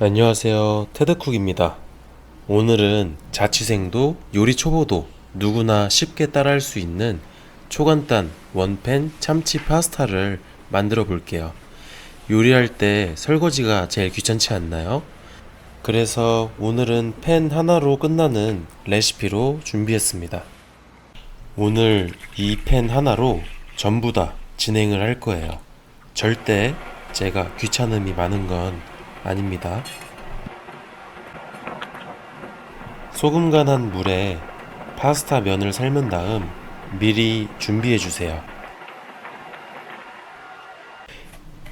안녕하세요. 테드쿡입니다. 오늘은 자취생도 요리 초보도 누구나 쉽게 따라할 수 있는 초간단 원팬 참치 파스타를 만들어 볼게요. 요리할 때 설거지가 제일 귀찮지 않나요? 그래서 오늘은 팬 하나로 끝나는 레시피로 준비했습니다. 오늘 이 팬 하나로 전부 다 진행을 할 거예요. 절대 제가 귀찮음이 많은 건 아닙니다. 소금 간한 물에 파스타 면을 삶은 다음 미리 준비해 주세요.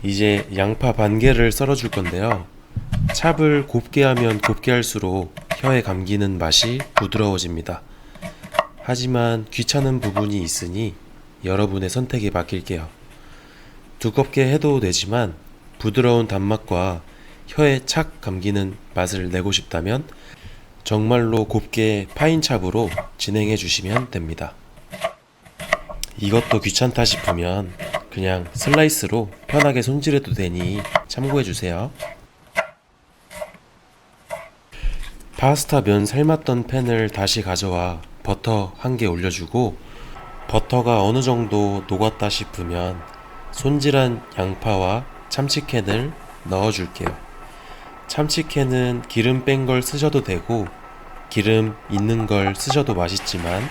이제 양파 반 개를 썰어 줄 건데요. 찹을 곱게 하면 곱게 할수록 혀에 감기는 맛이 부드러워집니다. 하지만 귀찮은 부분이 있으니 여러분의 선택에 맡길게요. 두껍게 해도 되지만 부드러운 단맛과 혀에 착 감기는 맛을 내고 싶다면 정말로 곱게 파인찹으로 진행해 주시면 됩니다. 이것도 귀찮다 싶으면 그냥 슬라이스로 편하게 손질해도 되니 참고해 주세요. 파스타 면 삶았던 팬을 다시 가져와 버터 한 개 올려주고 버터가 어느 정도 녹았다 싶으면 손질한 양파와 참치캔을 넣어줄게요. 참치캔은 기름 뺀 걸 쓰셔도 되고 기름 있는 걸 쓰셔도 맛있지만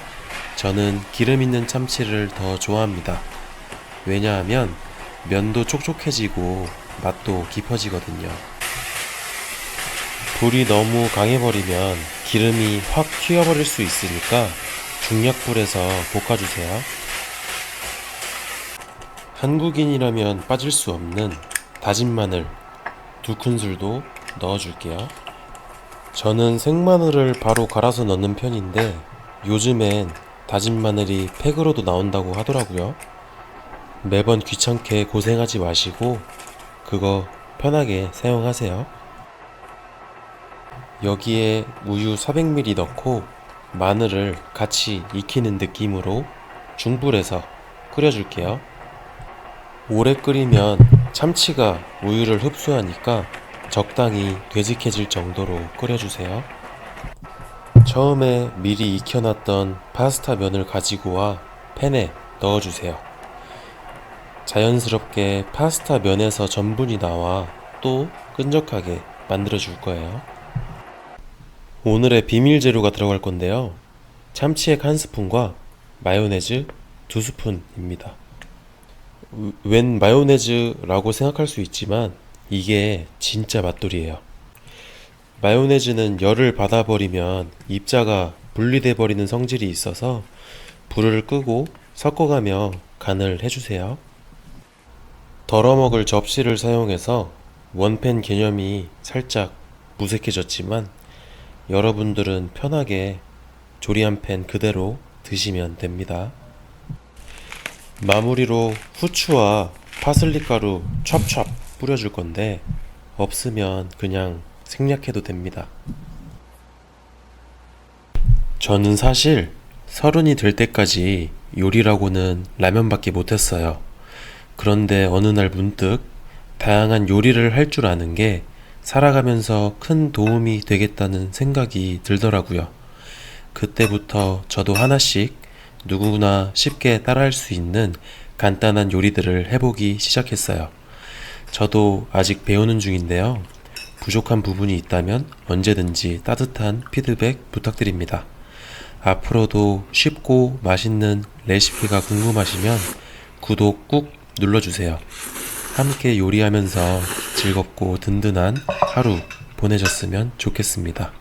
저는 기름 있는 참치를 더 좋아합니다. 왜냐하면 면도 촉촉해지고 맛도 깊어지거든요. 불이 너무 강해버리면 기름이 확 튀어버릴 수 있으니까 중약불에서 볶아주세요. 한국인이라면 빠질 수 없는 다진 마늘 두 큰술도 넣어줄게요. 저는 생마늘을 바로 갈아서 넣는 편인데 요즘엔 다진 마늘이 팩으로도 나온다고 하더라고요. 매번 귀찮게 고생하지 마시고 그거 편하게 사용하세요. 여기에 우유 400ml 넣고 마늘을 같이 익히는 느낌으로 중불에서 끓여줄게요. 오래 끓이면 참치가 우유를 흡수하니까 적당히 되직해질 정도로 끓여주세요. 처음에 미리 익혀놨던 파스타 면을 가지고 와 팬에 넣어주세요. 자연스럽게 파스타 면에서 전분이 나와 또 끈적하게 만들어 줄 거예요. 오늘의 비밀 재료가 들어갈 건데요. 참치액 한 스푼과 마요네즈 두 스푼입니다. 웬 마요네즈라고 생각할 수 있지만 이게 진짜 맛돌이에요. 마요네즈는 열을 받아버리면 입자가 분리돼 버리는 성질이 있어서 불을 끄고 섞어가며 간을 해주세요. 덜어먹을 접시를 사용해서 원팬 개념이 살짝 무색해졌지만 여러분들은 편하게 조리한 팬 그대로 드시면 됩니다. 마무리로 후추와 파슬리 가루 찹찹 뿌려줄 건데 없으면 그냥 생략해도 됩니다. 저는 사실 서른이 될 때까지 요리라고는 라면밖에 못했어요. 그런데 어느 날 문득 다양한 요리를 할 줄 아는 게 살아가면서 큰 도움이 되겠다는 생각이 들더라고요. 그때부터 저도 하나씩 누구나 쉽게 따라할 수 있는 간단한 요리들을 해보기 시작했어요. 저도 아직 배우는 중인데요. 부족한 부분이 있다면 언제든지 따뜻한 피드백 부탁드립니다. 앞으로도 쉽고 맛있는 레시피가 궁금하시면 구독 꾹 눌러주세요. 함께 요리하면서 즐겁고 든든한 하루 보내셨으면 좋겠습니다.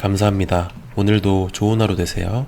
감사합니다. 오늘도 좋은 하루 되세요.